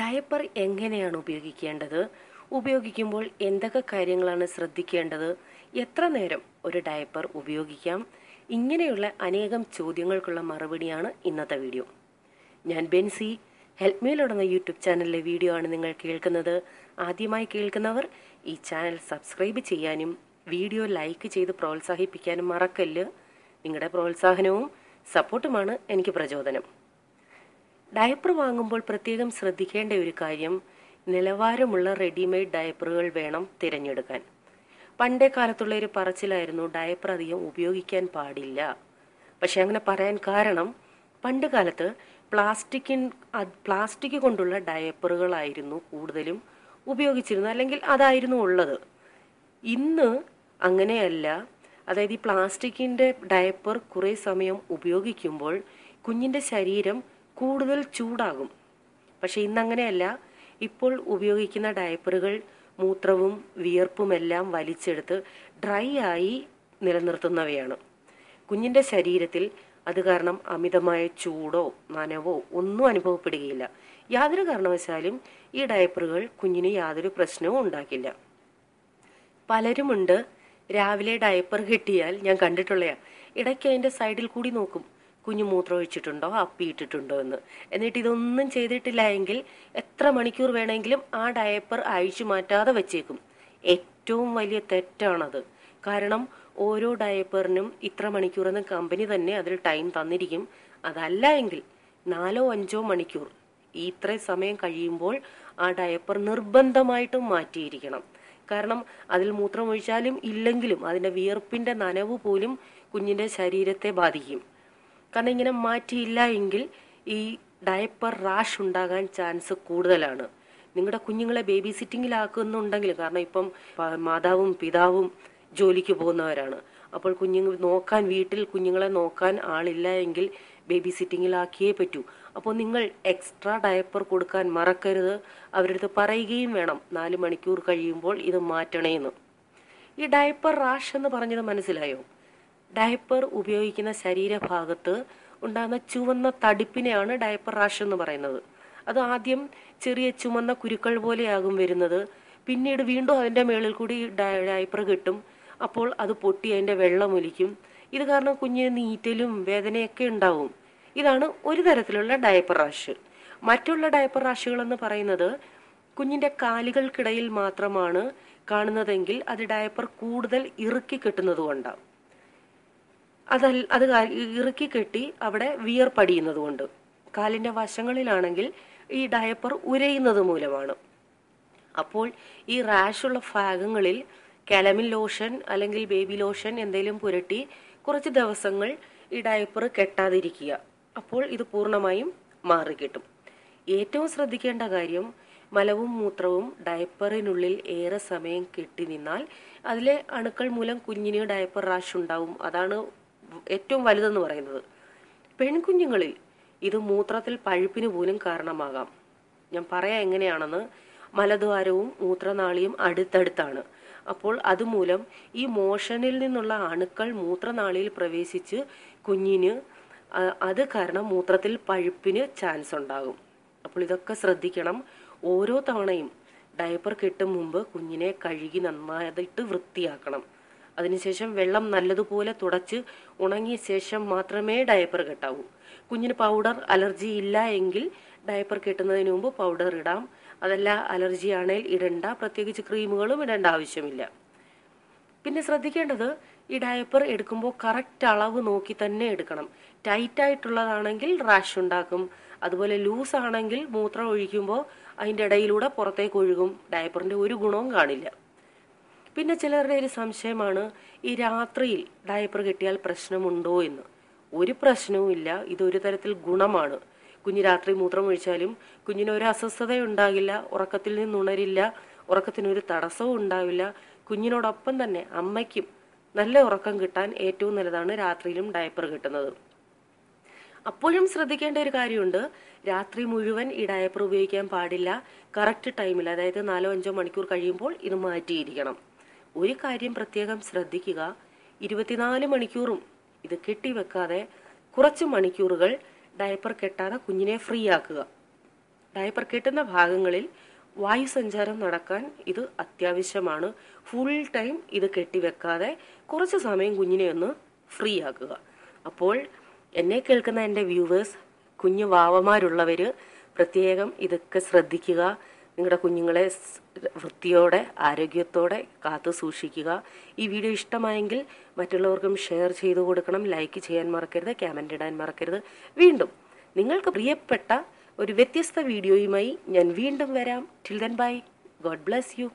Diaper എങ്ങനെയാണ് ഉപയോഗിക്കേണ്ടത്? ഉപയോഗിക്കുമ്പോൾ എന്തൊക്കെ കാര്യങ്ങളാണ് ശ്രദ്ധിക്കേണ്ടത്? എത്ര നേരം ഒരു ഡയപ്പർ ഉപയോഗിക്കാം? ഇങ്ങനെയുള്ള അനേകം ചോദ്യങ്ങൾക്കുള്ള മറുപടിയാണ് ഇന്നത്തെ വീഡിയോ. ഞാൻ ബെൻസി. ഹെൽപ്പ് മീലോടുന്ന യൂട്യൂബ് ചാനലിലെ വീഡിയോ ആണ് നിങ്ങൾ കേൾക്കുന്നത്. ആദ്യമായി കേൾക്കുന്നവർ ഈ ചാനൽ സബ്സ്ക്രൈബ് ചെയ്യാനും വീഡിയോ ലൈക്ക് ചെയ്ത് പ്രോത്സാഹിപ്പിക്കാനും മറക്കല്ല്. നിങ്ങളുടെ പ്രോത്സാഹനവും സപ്പോർട്ടുമാണ് എനിക്ക് പ്രചോദനം. ഡയപ്പർ വാങ്ങുമ്പോൾ പ്രത്യേകം ശ്രദ്ധിക്കേണ്ട ഒരു കാര്യം നിലവാരമുള്ള റെഡിമെയ്ഡ് ഡയപ്പറുകൾ വേണം തിരഞ്ഞെടുക്കാൻ. പണ്ടേ കാലത്തുള്ള ഒരു പറച്ചിലായിരുന്നു ഡയപ്പർ അധികം ഉപയോഗിക്കാൻ പാടില്ല. പക്ഷെ അങ്ങനെ പറയാൻ കാരണം പണ്ട് കാലത്ത് പ്ലാസ്റ്റിക്കിൻ പ്ലാസ്റ്റിക് കൊണ്ടുള്ള ഡയപ്പറുകളായിരുന്നു കൂടുതലും ഉപയോഗിച്ചിരുന്നത് അല്ലെങ്കിൽ അതായിരുന്നു ഉള്ളത്. ഇന്ന് അങ്ങനെയല്ല. അതായത് ഈ പ്ലാസ്റ്റിക്കിന്റെ ഡയപ്പർ കുറേ സമയം ഉപയോഗിക്കുമ്പോൾ കുഞ്ഞിന്റെ ശരീരം കൂടുതൽ ചൂടാകും. പക്ഷെ ഇന്നങ്ങനെയല്ല. ഇപ്പോൾ ഉപയോഗിക്കുന്ന ഡയപ്പറുകൾ മൂത്രവും വിയർപ്പുമെല്ലാം വലിച്ചെടുത്ത് ഡ്രൈ ആയി നിലനിർത്തുന്നവയാണ്. കുഞ്ഞിന്റെ ശരീരത്തിൽ അത് കാരണം അമിതമായ ചൂടോ നനവോ ഒന്നും അനുഭവപ്പെടുകയില്ല. യാതൊരു കാരണവശാലും ഈ ഡയപ്പറുകൾ കുഞ്ഞിന് യാതൊരു പ്രശ്നവും ഉണ്ടാക്കില്ല. പലരുമുണ്ട്. രാവിലെ ഡയപ്പർ കിട്ടിയാൽ ഞാൻ കണ്ടിട്ടുള്ളയാ. ഇടയ്ക്ക് അതിന്റെ സൈഡിൽ കൂടി നോക്കും. കുഞ്ഞു മൂത്രം ഒഴിച്ചിട്ടുണ്ടോ അപ്പിയിട്ടിട്ടുണ്ടോ എന്ന്. എന്നിട്ട് ഇതൊന്നും ചെയ്തിട്ടില്ല എങ്കിൽ എത്ര മണിക്കൂർ വേണമെങ്കിലും ആ ഡയപ്പർ അഴിച്ചു മാറ്റാതെ വെച്ചേക്കും. ഏറ്റവും വലിയ തെറ്റാണത്. കാരണം ഓരോ ഡയപ്പറിനും ഇത്ര മണിക്കൂറെന്ന് കമ്പനി തന്നെ അതിൽ ടൈം തന്നിരിക്കും. അതല്ല എങ്കിൽ നാലോ അഞ്ചോ മണിക്കൂർ ഈ ഇത്രയും സമയം കഴിയുമ്പോൾ ആ ഡയപ്പർ നിർബന്ധമായിട്ടും മാറ്റിയിരിക്കണം. കാരണം അതിൽ മൂത്രമൊഴിച്ചാലും ഇല്ലെങ്കിലും അതിന്റെ വിയർപ്പിന്റെ നനവ് പോലും കുഞ്ഞിന്റെ ശരീരത്തെ ബാധിക്കും. കാരണം ഇങ്ങനെ മാറ്റിയില്ല എങ്കിൽ ഈ ഡയപ്പർ റാഷ് ഉണ്ടാകാൻ ചാൻസ് കൂടുതലാണ്. നിങ്ങളുടെ കുഞ്ഞുങ്ങളെ ബേബി സിറ്റിങ്ങിലാക്കുന്നുണ്ടെങ്കിൽ കാരണം ഇപ്പം മാതാവും പിതാവും ജോലിക്ക് പോകുന്നവരാണ്. അപ്പോൾ കുഞ്ഞുങ്ങൾ നോക്കാൻ വീട്ടിൽ കുഞ്ഞുങ്ങളെ നോക്കാൻ ആളില്ല എങ്കിൽ ബേബി സിറ്റിങ്ങിലാക്കിയേ പറ്റൂ. അപ്പോൾ നിങ്ങൾ എക്സ്ട്രാ ഡയപ്പർ കൊടുക്കാൻ മറക്കരുത്. അവരടുത്ത് പറയുകയും വേണം. നാല് മണിക്കൂർ കഴിയുമ്പോൾ ഇത് മാറ്റണേന്ന്. ഈ ഡയപ്പർ റാഷ് എന്ന് പറഞ്ഞത് മനസ്സിലായോ? ഡയപ്പർ ഉപയോഗിക്കുന്ന ശരീരഭാഗത്ത് ഉണ്ടാകുന്ന ചുവന്ന തടിപ്പിനെയാണ് ഡയപ്പർ റാഷ് എന്ന് പറയുന്നത്. അത് ആദ്യം ചെറിയ ചുമന്ന കുരുക്കൾ പോലെയാകും വരുന്നത്. പിന്നീട് വീണ്ടും അതിന്റെ മേളിൽ കൂടി ഡയ- ഡയപ്പർ കിട്ടും. അപ്പോൾ അത് പൊട്ടി അതിന്റെ വെള്ളം ഒലിക്കും. ഇത് കാരണം കുഞ്ഞിന് നീറ്റലും വേദനയൊക്കെ ഉണ്ടാവും. ഇതാണ് ഒരു തരത്തിലുള്ള ഡയപ്പർ റാഷ്. മറ്റുള്ള ഡയപ്പർ റാഷുകൾ എന്ന് പറയുന്നത് കുഞ്ഞിന്റെ കാലുകൾക്കിടയിൽ മാത്രമാണ് കാണുന്നതെങ്കിൽ അത് ഡയപ്പർ കൂടുതൽ ഇറുക്കി കെട്ടുന്നത് കൊണ്ടാണ്. അതല്ല അത് ഇറുക്കി കെട്ടി അവിടെ വിയർപ്പടിയുന്നത് കൊണ്ട്. കാലിന്റെ വശങ്ങളിലാണെങ്കിൽ ഈ ഡയപ്പർ ഉരയുന്നത് മൂലമാണ്. അപ്പോൾ ഈ റാഷ് ഉള്ള ഭാഗങ്ങളിൽ കലമിൻ ലോഷൻ അല്ലെങ്കിൽ ബേബി ലോഷൻ എന്തെങ്കിലും പുരട്ടി കുറച്ച് ദിവസങ്ങൾ ഈ ഡയപ്പർ കെട്ടാതിരിക്കുക. അപ്പോൾ ഇത് പൂർണമായും മാറിക്കിട്ടും. ഏറ്റവും ശ്രദ്ധിക്കേണ്ട കാര്യം മലവും മൂത്രവും ഡയപ്പറിനുള്ളിൽ ഏറെ സമയം കെട്ടി നിന്നാൽ അതിലെ അണുക്കൾ മൂലം കുഞ്ഞിന് ഡയപ്പർ റാഷ് ഉണ്ടാവും. അതാണ് ഏറ്റവും വലുതെന്ന് പറയുന്നത്. പെൺകുഞ്ഞുങ്ങളിൽ ഇത് മൂത്രത്തിൽ പഴുപ്പിന് പോലും കാരണമാകാം. ഞാൻ പറയാം എങ്ങനെയാണെന്ന് മലദ്വാരവും മൂത്രനാളിയും അടുത്തടുത്താണ്. അപ്പോൾ അതുമൂലം ഈ മോഷനിൽ നിന്നുള്ള അണുക്കൾ മൂത്രനാളിയിൽ പ്രവേശിച്ച് കുഞ്ഞിന് അത് കാരണം മൂത്രത്തിൽ പഴുപ്പിന് ചാൻസ് ഉണ്ടാകും. അപ്പോൾ ഇതൊക്കെ ശ്രദ്ധിക്കണം. ഓരോ തവണയും ഡയപ്പർ കെട്ടും മുമ്പ് കുഞ്ഞിനെ കഴുകി നന്നായിട്ട് വൃത്തിയാക്കണം. അതിനുശേഷം വെള്ളം നല്ലതുപോലെ തുടച്ച് ഉണങ്ങിയ ശേഷം മാത്രമേ ഡയപ്പർ കെട്ടാവൂ. കുഞ്ഞിന് പൗഡർ അലർജി ഇല്ല എങ്കിൽ ഡയപ്പർ കെട്ടുന്നതിന് മുമ്പ് പൗഡർ ഇടാം. അതല്ല അലർജി ആണെങ്കിൽ ഇടണ്ട. പ്രത്യേകിച്ച് ക്രീമുകളും ഇടേണ്ട ആവശ്യമില്ല. പിന്നെ ശ്രദ്ധിക്കേണ്ടത് ഈ ഡയപ്പർ എടുക്കുമ്പോൾ കറക്റ്റ് അളവ് നോക്കി തന്നെ എടുക്കണം. ടൈറ്റ് ആയിട്ടുള്ളതാണെങ്കിൽ റാഷ് ഉണ്ടാക്കും. അതുപോലെ ലൂസ് ആണെങ്കിൽ മൂത്രം ഒഴിക്കുമ്പോൾ അതിന്റെ ഇടയിലൂടെ പുറത്തേക്ക് ഒഴുകും. ഡയപ്പറിന്റെ ഒരു ഗുണവും കാണില്ല. പിന്നെ ചിലരുടെ ഒരു സംശയമാണ് ഈ രാത്രിയിൽ ഡയപ്പർ കിട്ടിയാൽ പ്രശ്നമുണ്ടോ എന്ന്? ഒരു പ്രശ്നവും ഇല്ല. ഇതൊരു തരത്തിൽ ഗുണമാണ്. കുഞ്ഞ് രാത്രി മൂത്രം ഒഴിച്ചാലും കുഞ്ഞിന് ഒരു അസ്വസ്ഥത ഉണ്ടാകില്ല ഉറക്കത്തിൽ നിന്നുണരില്ല ഉറക്കത്തിനൊരു തടസ്സവും ഉണ്ടാവില്ല. കുഞ്ഞിനോടൊപ്പം തന്നെ അമ്മയ്ക്കും നല്ല ഉറക്കം കിട്ടാൻ ഏറ്റവും നല്ലതാണ് രാത്രിയിലും ഡയപ്പർ കിട്ടുന്നത്. അപ്പോഴും ശ്രദ്ധിക്കേണ്ട ഒരു കാര്യമുണ്ട്. രാത്രി മുഴുവൻ ഈ ഡയപ്പർ ഉപയോഗിക്കാൻ പാടില്ല. കറക്റ്റ് ടൈമിൽ അതായത് നാലോ അഞ്ചോ മണിക്കൂർ കഴിയുമ്പോൾ ഇത് മാറ്റിയിരിക്കണം. ഒരു കാര്യം പ്രത്യേകം ശ്രദ്ധിക്കുക. ഇരുപത്തിനാല് മണിക്കൂറും ഇത് കെട്ടിവെക്കാതെ കുറച്ച് മണിക്കൂറുകൾ ഡയപ്പർ കെട്ടാതെ കുഞ്ഞിനെ ഫ്രീ ആക്കുക. ഡയപ്പർ കെട്ടുന്ന ഭാഗങ്ങളിൽ വായു സഞ്ചാരം നടക്കാൻ ഇത് അത്യാവശ്യമാണ്. ഫുൾ ടൈം ഇത് കെട്ടിവെക്കാതെ കുറച്ച് സമയം കുഞ്ഞിനെ ഒന്ന് ഫ്രീ ആക്കുക. അപ്പോൾ എന്നെ കേൾക്കുന്ന എന്റെ വ്യൂവേഴ്സ് കുഞ്ഞു വാവമാരുള്ളവർ പ്രത്യേകം ഇതൊക്കെ ശ്രദ്ധിക്കുക. നിങ്ങളുടെ കുഞ്ഞുങ്ങളെ വൃത്തിയോടെ ആരോഗ്യത്തോടെ കാത്തു സൂക്ഷിക്കുക. ഈ വീഡിയോ ഇഷ്ടമായെങ്കിൽ മറ്റുള്ളവർക്കും ഷെയർ ചെയ്തു കൊടുക്കണം. ലൈക്ക് ചെയ്യാൻ മറക്കരുത് കമന്റ് ഇടാൻ മറക്കരുത്. വീണ്ടും നിങ്ങൾക്ക് പ്രിയപ്പെട്ട ഒരു വ്യത്യസ്ത വീഡിയോയുമായി ഞാൻ വീണ്ടും വരാം. Till then bye God bless you